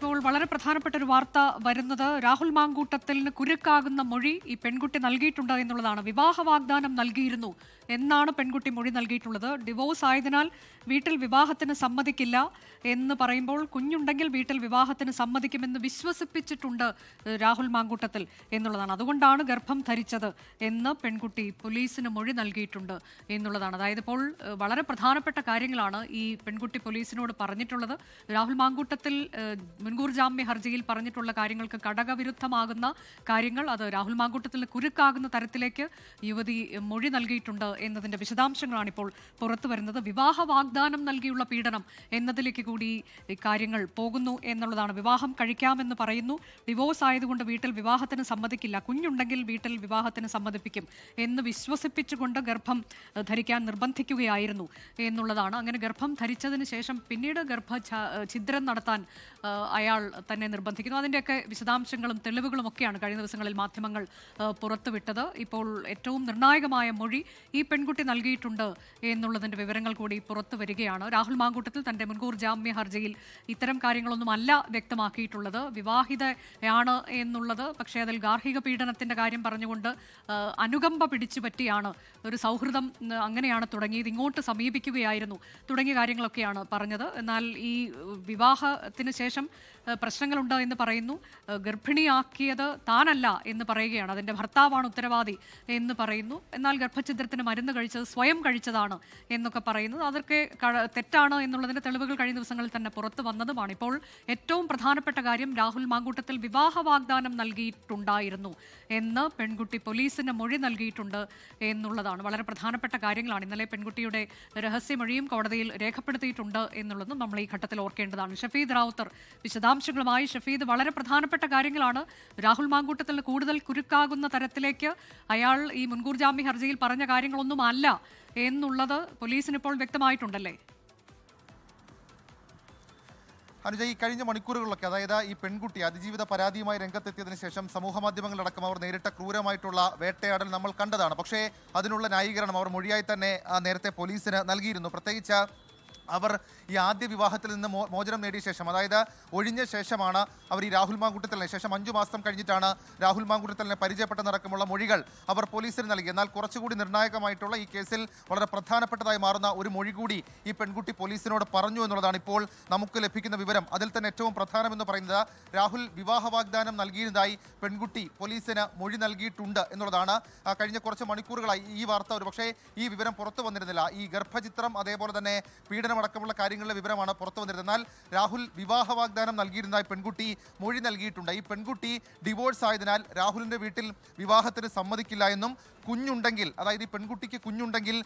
ഇപ്പോൾ വളരെ പ്രധാനപ്പെട്ട ഒരു വാർത്ത വരുന്നത് രാഹുൽ മാങ്കൂട്ടത്തിന് കുരുക്കാകുന്ന മൊഴി ഈ പെൺകുട്ടി നൽകിയിട്ടുണ്ട് എന്നുള്ളതാണ്. വിവാഹ വാഗ്ദാനം നൽകിയിരുന്നു എന്നാണ് പെൺകുട്ടി മൊഴി നൽകിയിട്ടുള്ളത്. ഡിവോഴ്സ് ആയതിനാൽ വീട്ടിൽ വിവാഹത്തിന് സമ്മതിക്കില്ല എന്ന് പറയുമ്പോൾ കുഞ്ഞുണ്ടെങ്കിൽ വീട്ടിൽ വിവാഹത്തിന് സമ്മതിക്കുമെന്ന് വിശ്വസിപ്പിച്ചിട്ടുണ്ട് രാഹുൽ മാങ്കൂട്ടത്തിൽ എന്നുള്ളതാണ്. അതുകൊണ്ടാണ് ഗർഭം ധരിച്ചത് എന്ന് പെൺകുട്ടി പോലീസിന് മൊഴി നൽകിയിട്ടുണ്ട് എന്നുള്ളതാണ്. അതായത് ഇപ്പോൾ വളരെ പ്രധാനപ്പെട്ട കാര്യങ്ങളാണ് ഈ പെൺകുട്ടി പോലീസിനോട് പറഞ്ഞിട്ടുള്ളത്. രാഹുൽ മാങ്കൂട്ടത്തിൽ മുൻകൂർ ജാമ്യ ഹർജിയിൽ പറഞ്ഞിട്ടുള്ള കാര്യങ്ങൾക്ക് ഘടകവിരുദ്ധമാകുന്ന കാര്യങ്ങൾ അത് രാഹുൽ മാങ്കൂട്ടത്തിൽ കുരുക്കാകുന്ന തരത്തിലേക്ക് യുവതി മൊഴി നൽകിയിട്ടുണ്ട് എന്നതിന്റെ വിശദാംശങ്ങളാണ് ഇപ്പോൾ പുറത്തു വരുന്നത്. വിവാഹ വാഗ്ദാനം നൽകിയുള്ള പീഡനം എന്നതിലേക്ക് കൂടി കാര്യങ്ങൾ പോകുന്നു എന്നുള്ളതാണ്. വിവാഹം കഴിക്കാമെന്ന് പറയുന്നു. ഡിവോഴ്സ് ആയതുകൊണ്ട് വീട്ടിൽ വിവാഹത്തിന് സമ്മതിക്കില്ല. കുഞ്ഞുണ്ടെങ്കിൽ വീട്ടിൽ വിവാഹത്തിന് സമ്മതിപ്പിക്കും എന്ന് വിശ്വസിപ്പിച്ചുകൊണ്ട് ഗർഭം ധരിക്കാൻ നിർബന്ധിക്കുകയായിരുന്നു എന്നുള്ളതാണ്. അങ്ങനെ ഗർഭം ധരിച്ചതിന് ശേഷം പിന്നീട് ഗർഭ ഛിദ്രം നടത്താൻ അയാൾ തന്നെ നിർബന്ധിക്കുന്നു. അതിന്റെയൊക്കെ വിശദാംശങ്ങളും തെളിവുകളും ഒക്കെയാണ് കഴിഞ്ഞ ദിവസങ്ങളിൽ മാധ്യമങ്ങൾ പുറത്തുവിട്ടത്. ഇപ്പോൾ ഏറ്റവും നിർണായകമായ മൊഴി ഈ പെൺകുട്ടി നൽകിയിട്ടുണ്ട് എന്നുള്ളതിന്റെ വിവരങ്ങൾ കൂടി പുറത്തു വരികയാണ്. രാഹുൽ മാങ്കൂട്ടത്തിൽ തന്റെ മുൻകൂർ ജാമ്യ ഹർജിയിൽ ഇത്തരം കാര്യങ്ങളൊന്നും അല്ല വ്യക്തമാക്കിയിട്ടുള്ളത്. വിവാഹിതയാണ് എന്നുള്ളത് പക്ഷേ അതിൽ ഗാർഹിക പീഡനത്തിന്റെ കാര്യം പറഞ്ഞുകൊണ്ട് അനുകമ്പ പിടിച്ചു പറ്റിയാണ്. ഒരു സൗഹൃദം അങ്ങനെയാണ് തുടങ്ങിയത്. ഇങ്ങോട്ട് സമീപിക്കുകയായിരുന്നു തുടങ്ങിയ കാര്യങ്ങളൊക്കെയാണ് പറഞ്ഞത്. എന്നാൽ ഈ വിവാഹത്തിന് ശേഷം പ്രശ്നങ്ങളുണ്ട് എന്ന് പറയുന്നു. ഗർഭിണിയാക്കിയത് താനല്ല എന്ന് പറയുകയാണ്. അതിന്റെ ഭർത്താവാണ് ഉത്തരവാദി എന്ന് പറയുന്നു. എന്നാൽ ഗർഭഛിദ്രത്തിന് മരുന്ന് കഴിച്ചത് സ്വയം കഴിച്ചതാണ് എന്നൊക്കെ പറയുന്നത്. അതൊക്കെ തെറ്റാണ് എന്നുള്ളതിന്റെ തെളിവുകൾ കഴിഞ്ഞ ദിവസങ്ങളിൽ തന്നെ പുറത്തു വന്നതുമാണ്. ഇപ്പോൾ ഏറ്റവും പ്രധാനപ്പെട്ട കാര്യം രാഹുൽ മാങ്കൂട്ടത്തിൽ വിവാഹ വാഗ്ദാനം നൽകിയിട്ടുണ്ടായിരുന്നു എന്ന് പെൺകുട്ടി പോലീസിന് മൊഴി നൽകിയിട്ടുണ്ട് എന്നുള്ളതാണ്. വളരെ പ്രധാനപ്പെട്ട കാര്യങ്ങളാണ്. ഇന്നലെ പെൺകുട്ടിയുടെ രഹസ്യമൊഴിയും കോടതിയിൽ രേഖപ്പെടുത്തിയിട്ടുണ്ട് എന്നുള്ളതും നമ്മൾ ഈ ഘട്ടത്തിൽ ഓർക്കേണ്ടതാണ്. ഷഫീദ് റാവുത്തർ വിശദാംശങ്ങളുമായി ഷഫീദ് വളരെ പ്രധാനപ്പെട്ട കാര്യങ്ങളാണ്. രാഹുൽ മാങ്കൂട്ടത്തിൽ കൂടുതൽ കുരുക്കാകുന്ന തരത്തിലേക്ക് അയാൾ ഈ മുൻകൂർ ജാമ്യ ഹർജിയിൽ പറഞ്ഞ കാര്യങ്ങളൊന്നും അല്ല എന്നുള്ളത് പോലീസിന് ഇപ്പോൾ വ്യക്തമായിട്ടുണ്ടല്ലേ? അനുജ ഈ കഴിഞ്ഞ മണിക്കൂറുകളിലൊക്കെ അതായത് ഈ പെൺകുട്ടി അതിജീവിത പരാതിയുമായി രംഗത്തെത്തിയതിനു ശേഷം സമൂഹ മാധ്യമങ്ങളടക്കം അവർ നേരിട്ട ക്രൂരമായിട്ടുള്ള വേട്ടയാടൽ നമ്മൾ കണ്ടതാണ്. പക്ഷേ അതിനുള്ള ന്യായീകരണം അവർ മൊഴിയായി തന്നെ നേരത്തെ പോലീസിന് നൽകിയിരുന്നു. പ്രത്യേകിച്ച് അവർ ഈ ആദ്യ വിവാഹത്തിൽ നിന്ന് മോചനം നേടിയ ശേഷം അതായത് ഒഴിഞ്ഞ ശേഷമാണ് അവർ ഈ രാഹുൽ മാങ്കുട്ടത്തലിനെ ശേഷം അഞ്ചു മാസം കഴിഞ്ഞിട്ടാണ് രാഹുൽ മാങ്കുട്ടത്തലിനെ പരിചയപ്പെട്ടെന്നടക്കമുള്ള മൊഴികൾ അവർ പോലീസിന് നൽകി. എന്നാൽ കുറച്ചുകൂടി നിർണായകമായിട്ടുള്ള ഈ കേസിൽ വളരെ പ്രധാനപ്പെട്ടതായി മാറുന്ന ഒരു മൊഴി കൂടി ഈ പെൺകുട്ടി പോലീസിനോട് പറഞ്ഞു എന്നുള്ളതാണ് ഇപ്പോൾ നമുക്ക് ലഭിക്കുന്ന വിവരം. അതിൽ തന്നെ ഏറ്റവും പ്രധാനമെന്ന് പറയുന്നത് രാഹുൽ വിവാഹ വാഗ്ദാനം നൽകിയതായി പെൺകുട്ടി പോലീസിന് മൊഴി നൽകിയിട്ടുണ്ട് എന്നുള്ളതാണ്. കഴിഞ്ഞ കുറച്ച് മണിക്കൂറുകളായി ഈ വാർത്ത ഒരു പക്ഷേ ഈ വിവരം പുറത്തു വന്നിരുന്നില്ല. ഈ ഗർഭചിത്രം അതേപോലെ തന്നെ പീഡനമടക്കമുള്ള കാര്യങ്ങളുടെ വിവരമാണ് പുറത്തു വന്നിരുന്നത്. എന്നാൽ രാഹുൽ വിവാഹ വാഗ്ദാനം നൽകിയിരുന്ന പെൺകുട്ടി മൊഴി നൽകിയിട്ടുണ്ട്. ഈ പെൺകുട്ടി ഡിവോഴ്സ് ആയതിനാൽ രാഹുലിന്റെ വീട്ടിൽ വിവാഹത്തിന് സമ്മതിക്കില്ല എന്നും കുഞ്ഞുണ്ടെങ്കിൽ അതായത് ഈ പെൺകുട്ടിക്ക് കുഞ്ഞുണ്ടെങ്കിൽ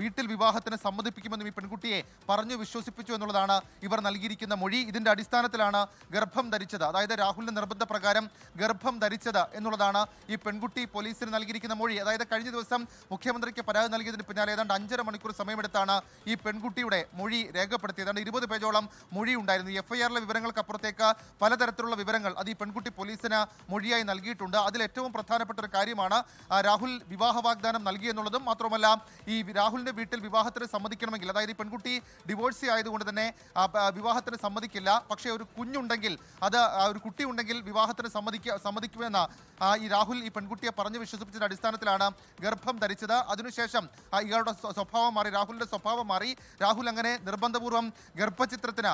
വീട്ടിൽ വിവാഹത്തിന് സമ്മതിപ്പിക്കുമെന്നും ഈ പെൺകുട്ടിയെ പറഞ്ഞു വിശ്വസിപ്പിച്ചു എന്നുള്ളതാണ് ഇവർ നൽകിയിരിക്കുന്ന മൊഴി. ഇതിന്റെ അടിസ്ഥാനത്തിലാണ് ഗർഭം ധരിച്ചത്. അതായത് രാഹുലിന്റെ നിർബന്ധപ്രകാരം ഗർഭം ധരിച്ചത് എന്നുള്ളതാണ് ഈ പെൺകുട്ടി പോലീസിന് നൽകിയിരിക്കുന്ന മൊഴി. അതായത് കഴിഞ്ഞ ദിവസം മുഖ്യമന്ത്രിക്ക് പരാതി നൽകിയതിന് പിന്നാലെ ഏതാണ്ട് അഞ്ചര മണിക്കൂർ സമയമെടുത്താണ് ഈ പെൺകുട്ടിയുടെ മൊഴി രേഖപ്പെടുത്തിയത്. ഏതാണ്ട് ഇരുപത് പേജോളം മൊഴി ഉണ്ടായിരുന്നു. എഫ് ഐ ആറിലെ വിവരങ്ങൾക്കപ്പുറത്തേക്ക് പലതരത്തിലുള്ള വിവരങ്ങൾ അത് ഈ പെൺകുട്ടി പോലീസിന് മൊഴിയായി നൽകിയിട്ടുണ്ട്. അതിൽ ഏറ്റവും പ്രധാനപ്പെട്ട ഒരു കാര്യമാണ് രാഹുൽ വിവാഹ വാഗ്ദാനം നൽകി എന്നുള്ളതും മാത്രമല്ല ഈ രാഹുലിന്റെ വീട്ടിൽ വിവാഹത്തിന് സമ്മതിക്കണമെങ്കിൽ അതായത് ഈ പെൺകുട്ടി ഡിവോഴ്സി ആയതുകൊണ്ട് തന്നെ വിവാഹത്തിന് സമ്മതിക്കില്ല. പക്ഷേ ഒരു കുഞ്ഞുണ്ടെങ്കിൽ അത് ഒരു കുട്ടി ഉണ്ടെങ്കിൽ വിവാഹത്തിന് സമ്മതിക്ക സമ്മതിക്കുമെന്ന ഈ രാഹുൽ ഈ പെൺകുട്ടിയെ പറഞ്ഞു വിശ്വസിപ്പിച്ചതിന്റെ അടിസ്ഥാനത്തിലാണ് ഗർഭം ധരിച്ചത്. അതിനുശേഷം ഇയാളുടെ സ്വഭാവം മാറി രാഹുലിന്റെ സ്വഭാവം മാറി. രാഹുൽ അങ്ങനെ നിർബന്ധപൂർവം ഗർഭചിത്രത്തിന്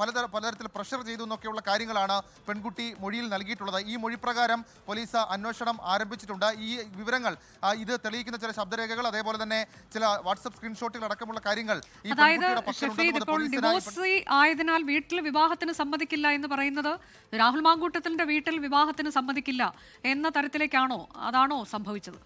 പലതര പലതരത്തിൽ പ്രഷർ ചെയ്തു എന്നൊക്കെയുള്ള കാര്യങ്ങളാണ് പെൺകുട്ടി മൊഴിയിൽ നൽകിയിട്ടുള്ളത്. ഈ മൊഴി പ്രകാരം പോലീസ് അന്വേഷണം ആരംഭിച്ചിട്ടുണ്ട്. ഈ വിവരങ്ങൾ. ഇത് തെളിയിക്കുന്ന ചില ശബ്ദരേഖകൾ അതേപോലെ തന്നെ ചില വാട്സപ്പ് സ്ക്രീൻഷോട്ടുകൾ അടക്കമുള്ള കാര്യങ്ങൾ അതായത് ഷഫീദ് ഇപ്പോൾ ഡിവോഴ്സി ആയതിനാൽ വീട്ടിൽ വിവാഹത്തിന് സമ്മതിക്കില്ല എന്ന് പറയുന്നത് രാഹുൽ മാങ്കൂട്ടത്തിന്റെ വീട്ടിൽ വിവാഹത്തിന് സമ്മതിക്കില്ല എന്ന തരത്തിലേക്കാണോ അതാണോ സംഭവിച്ചത്?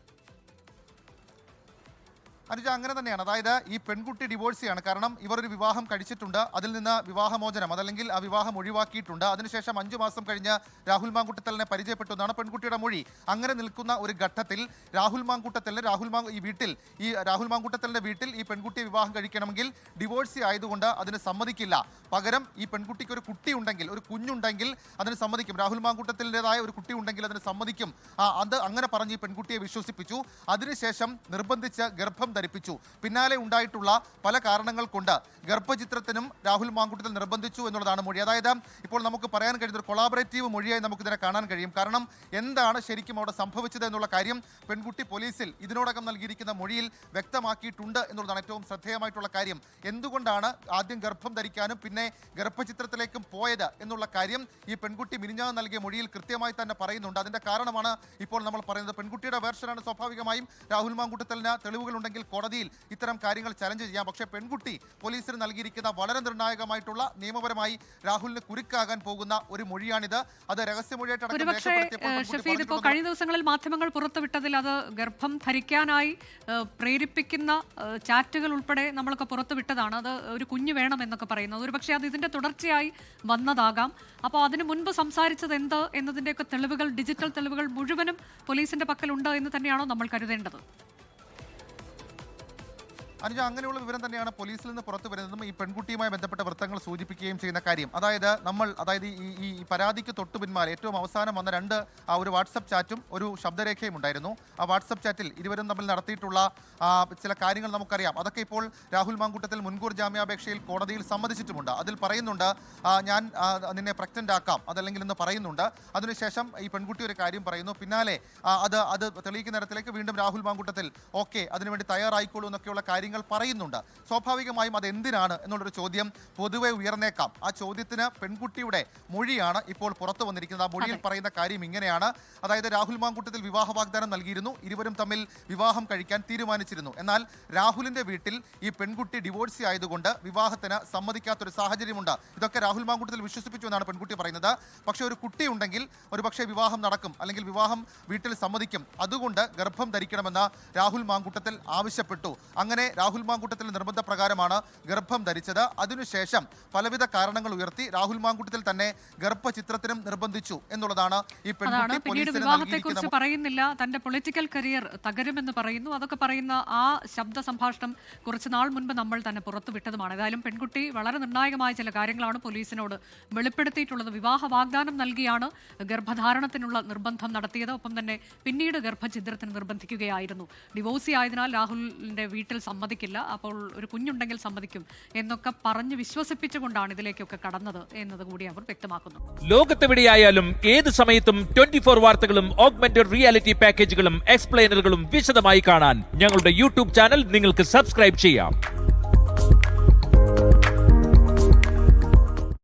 അനുജ അങ്ങനെ തന്നെയാണ്. അതായത് ഈ പെൺകുട്ടി ഡിവോഴ്സിയാണ്. കാരണം ഇവർ ഒരു വിവാഹം കഴിച്ചിട്ടുണ്ട്. അതിൽ നിന്ന് വിവാഹമോചനം അതല്ലെങ്കിൽ ആ വിവാഹം ഒഴിവാക്കിയിട്ടുണ്ട്. അതിനുശേഷം അഞ്ചു മാസം കഴിഞ്ഞ് രാഹുൽ മാങ്കുട്ടത്തലിനെ പരിചയപ്പെട്ടു എന്നാണ് പെൺകുട്ടിയുടെ മൊഴി. അങ്ങനെ നിൽക്കുന്ന ഒരു ഘട്ടത്തിൽ രാഹുൽ മാങ്കുട്ടത്തലിന് രാഹുൽ മാ ഈ വീട്ടിൽ ഈ രാഹുൽ മാങ്കുട്ടത്തലിന്റെ വീട്ടിൽ ഈ പെൺകുട്ടിയെ വിവാഹം കഴിക്കണമെങ്കിൽ ഡിവോഴ്സി ആയതുകൊണ്ട് അതിന് സമ്മതിക്കില്ല. പകരം ഈ പെൺകുട്ടിക്ക് ഒരു കുട്ടി ഉണ്ടെങ്കിൽ ഒരു കുഞ്ഞുണ്ടെങ്കിൽ അതിന് സമ്മതിക്കും. രാഹുൽ മാങ്കുട്ടത്തിന്റെതായ ഒരു കുട്ടി ഉണ്ടെങ്കിൽ അതിന് സമ്മതിക്കും. അത് അങ്ങനെ പറഞ്ഞ് ഈ പെൺകുട്ടിയെ വിശ്വസിപ്പിച്ചു. അതിനുശേഷം നിർബന്ധിച്ച് ഗർഭം ധരിപ്പിച്ചു പിന്നാലെ ഉണ്ടായിട്ടുള്ള പല കാരണങ്ങൾ കൊണ്ട് ഗർഭചിത്രത്തിനും രാഹുൽ മാങ്കുട്ടത്തിൽ നിർബന്ധിച്ചു എന്നുള്ളതാണ് മൊഴി. അതായത് ഇപ്പോൾ നമുക്ക് പറയാൻ കഴിയുന്ന ഒരു കൊളാബറേറ്റീവ് മൊഴിയായി നമുക്കിതിനെ കാണാൻ കഴിയും. കാരണം എന്താണ് ശരിക്കും അവിടെ സംഭവിച്ചത് എന്നുള്ള കാര്യം പെൺകുട്ടി പോലീസിൽ ഇതിനോടകം നൽകിയിരിക്കുന്ന മൊഴിയിൽ വ്യക്തമാക്കിയിട്ടുണ്ട് എന്നുള്ളതാണ് ഏറ്റവും ശ്രദ്ധേയമായിട്ടുള്ള കാര്യം. എന്തുകൊണ്ടാണ് ആദ്യം ഗർഭം ധരിക്കാനും പിന്നെ ഗർഭചിത്രത്തിലേക്കും പോയത് എന്നുള്ള കാര്യം ഈ പെൺകുട്ടി മിനിഞ്ഞാന്ന് നൽകിയ മൊഴിയിൽ കൃത്യമായി തന്നെ പറയുന്നുണ്ട്. അതിന്റെ കാരണമാണ് ഇപ്പോൾ നമ്മൾ പറയുന്നത് പെൺകുട്ടിയുടെ വേർഷനാണ് സ്വാഭാവികമായും. രാഹുൽ മാങ്കുട്ടത്തലിന് തെളിവുകളുണ്ടെങ്കിൽ കോടതിയിൽ ഇത്തരം കാര്യങ്ങൾ ചലഞ്ച് ചെയ്യാം. പക്ഷേ പെൺകുട്ടി പോലീസിന് നൽകിയിരിക്കുന്ന വളരെ നിർണായകമായിട്ടുള്ള നിയമപരമായി രാഹുലിന് കുരുക്കാകാൻ പോകുന്ന ഒരു മൊഴിയാണിത്. അത് രഹസ്യമൊഴിയായിട്ട് ഇപ്പോൾ കഴിഞ്ഞ ദിവസങ്ങളിൽ മാധ്യമങ്ങൾ പുറത്തുവിട്ടതിൽ അത് ഗർഭം ധരിക്കാനായി പ്രേരിപ്പിക്കുന്ന ചാറ്റുകൾ ഉൾപ്പെടെ നമ്മളൊക്കെ പുറത്തുവിട്ടതാണ്. അത് ഒരു കുഞ്ഞ് വേണം എന്നൊക്കെ പറയുന്നത്. ഒരുപക്ഷെ അത് ഇതിന്റെ തുടർച്ചയായി വന്നതാകാം. അപ്പോൾ അതിനു മുൻപ് സംസാരിച്ചത് എന്ത് എന്നതിന്റെയൊക്കെ തെളിവുകൾ ഡിജിറ്റൽ തെളിവുകൾ മുഴുവനും പോലീസിന്റെ പക്കലുണ്ട് എന്ന് തന്നെയാണോ നമ്മൾ കരുതേണ്ടത്? അനുജ അങ്ങനെയുള്ള വിവരം തന്നെയാണ് പോലീസിൽ നിന്ന് പുറത്തു വരുന്നതും ഈ പെൺകുട്ടിയുമായി ബന്ധപ്പെട്ട വൃത്തങ്ങൾ സൂചിപ്പിക്കുകയും ചെയ്യുന്ന കാര്യം. അതായത് നമ്മൾ അതായത് ഈ ഈ പരാതിക്ക് തൊട്ടു പിന്മാലെ ഏറ്റവും അവസാനം വന്ന രണ്ട് ആ ഒരു വാട്സപ്പ് ചാറ്റും ഒരു ശബ്ദരേഖയും ഉണ്ടായിരുന്നു. ആ വാട്സപ്പ് ചാറ്റിൽ ഇരുവരും തമ്മിൽ നടത്തിയിട്ടുള്ള ചില കാര്യങ്ങൾ നമുക്കറിയാം. അതൊക്കെ ഇപ്പോൾ രാഹുൽ മാങ്കൂട്ടത്തിൽ മുൻകൂർ ജാമ്യാപേക്ഷയിൽ കോടതിയിൽ സമ്മതിച്ചിട്ടുമുണ്ട്. അതിൽ പറയുന്നുണ്ട് ഞാൻ നിന്നെ പ്രഗ്നന്റ് ആക്കാം. അതല്ലെങ്കിൽ എന്ന് പറയുന്നുണ്ട്. അതിനുശേഷം ഈ പെൺകുട്ടി ഒരു കാര്യം പറയുന്നു. പിന്നാലെ അത് അത് തെളിയിക്കുന്ന തരത്തിലേക്ക് വീണ്ടും രാഹുൽ മാങ്കൂട്ടത്തിൽ ഓക്കെ അതിനുവേണ്ടി തയ്യാറായിക്കോളൂ എന്നൊക്കെയുള്ള കാര്യങ്ങൾ പറയുന്നുണ്ട്. സ്വാഭാവികമായും അത് എന്തിനാണ് എന്നുള്ളൊരു ചോദ്യം പൊതുവെ ഉയർന്നേക്കാം. ആ ചോദ്യത്തിന് പെൺകുട്ടിയുടെ മൊഴിയാണ് ഇപ്പോൾ പുറത്തു വന്നിരിക്കുന്നത്. ആ മൊഴിയിൽ പറയുന്ന കാര്യം ഇങ്ങനെയാണ്. അതായത് രാഹുൽ മാങ്കൂട്ടത്തിൽ വിവാഹ വാഗ്ദാനം നൽകിയിരുന്നു. ഇരുവരും തമ്മിൽ വിവാഹം കഴിക്കാൻ തീരുമാനിച്ചിരുന്നു. എന്നാൽ രാഹുലിന്റെ വീട്ടിൽ ഈ പെൺകുട്ടി ഡിവോഴ്സി ആയതുകൊണ്ട് വിവാഹത്തിന് സമ്മതിക്കാത്തൊരു സാഹചര്യമുണ്ട്. ഇതൊക്കെ രാഹുൽ മാങ്കൂട്ടത്തിൽ വിശ്വസിപ്പിച്ചു എന്നാണ് പെൺകുട്ടി പറയുന്നത്. പക്ഷേ ഒരു കുട്ടി ഉണ്ടെങ്കിൽ ഒരു പക്ഷേ വിവാഹം നടക്കും. അല്ലെങ്കിൽ വിവാഹം വീട്ടിൽ സമ്മതിക്കും. അതുകൊണ്ട് ഗർഭം ധരിക്കണമെന്ന് രാഹുൽ മാങ്കൂട്ടത്തിൽ ആവശ്യപ്പെട്ടു. അങ്ങനെ രാഹുൽ മാങ്കൂട്ടത്തിൽ നിർബന്ധ പ്രകാരമാണ് ഗർഭം ധരിച്ചത്. അതിനുശേഷം പലവിധ കാരണങ്ങൾ ഉയർത്തി രാഹുൽ മാങ്കൂട്ടത്തിൽ തന്നെ ഗർഭചിത്രത്തിനും നിർബന്ധിച്ചു എന്നുള്ളതാണ് ഈ പെൺകുട്ടി പിന്നീട് പോലീസിന് വിവാഹത്തെ നൽകിയിരിക്കുന്ന കുറിച്ച് പറയുന്നില്ല. തന്റെ പൊളിറ്റിക്കൽ കരിയർ തകരുമെന്ന് പറയുന്നു. അതൊക്കെ പറയുന്ന ആ ശബ്ദ സംഭാഷണം കുറച്ച് നാൾ മുൻപ് നമ്മൾ തന്നെ പുറത്തുവിട്ടതുമാണ്. ഏതായാലും പെൺകുട്ടി വളരെ നിർണായകമായ ചില കാര്യങ്ങളാണ് പോലീസിനോട് വെളിപ്പെടുത്തിയിട്ടുള്ളത്. വിവാഹ വാഗ്ദാനം നൽകിയാണ് ഗർഭധാരണത്തിനുള്ള നിർബന്ധം നടത്തിയത്. ഒപ്പം തന്നെ പിന്നീട് ഗർഭചിത്രത്തിന് നിർബന്ധിക്കുകയായിരുന്നു. ഡിവോഴ്സി ആയതിനാൽ രാഹുലിന്റെ വീട്ടിൽ സമ്മതിക്കില്ല. അപ്പോൾ ഒരു കുഞ്ഞുണ്ടെങ്കിൽ സമ്മതിക്കും എന്നൊക്കെ പറഞ്ഞ് വിശ്വസിപ്പിച്ചുകൊണ്ടാണ് ഇതിലേക്കൊക്കെ കടന്നത് എന്നത് കൂടി അവർ വ്യക്തമാക്കുന്നു. ലോകത്തെവിടെയായാലും ഏത് സമയത്തും ട്വന്റി ഫോർ വാർത്തകളും ഓഗ്മെന്റഡ് റിയാലിറ്റി പാക്കേജുകളും എക്സ്പ്ലെയിനറുകളും വിശദമായി കാണാൻ ഞങ്ങളുടെ യൂട്യൂബ് ചാനൽ നിങ്ങൾക്ക് സബ്സ്ക്രൈബ് ചെയ്യാം.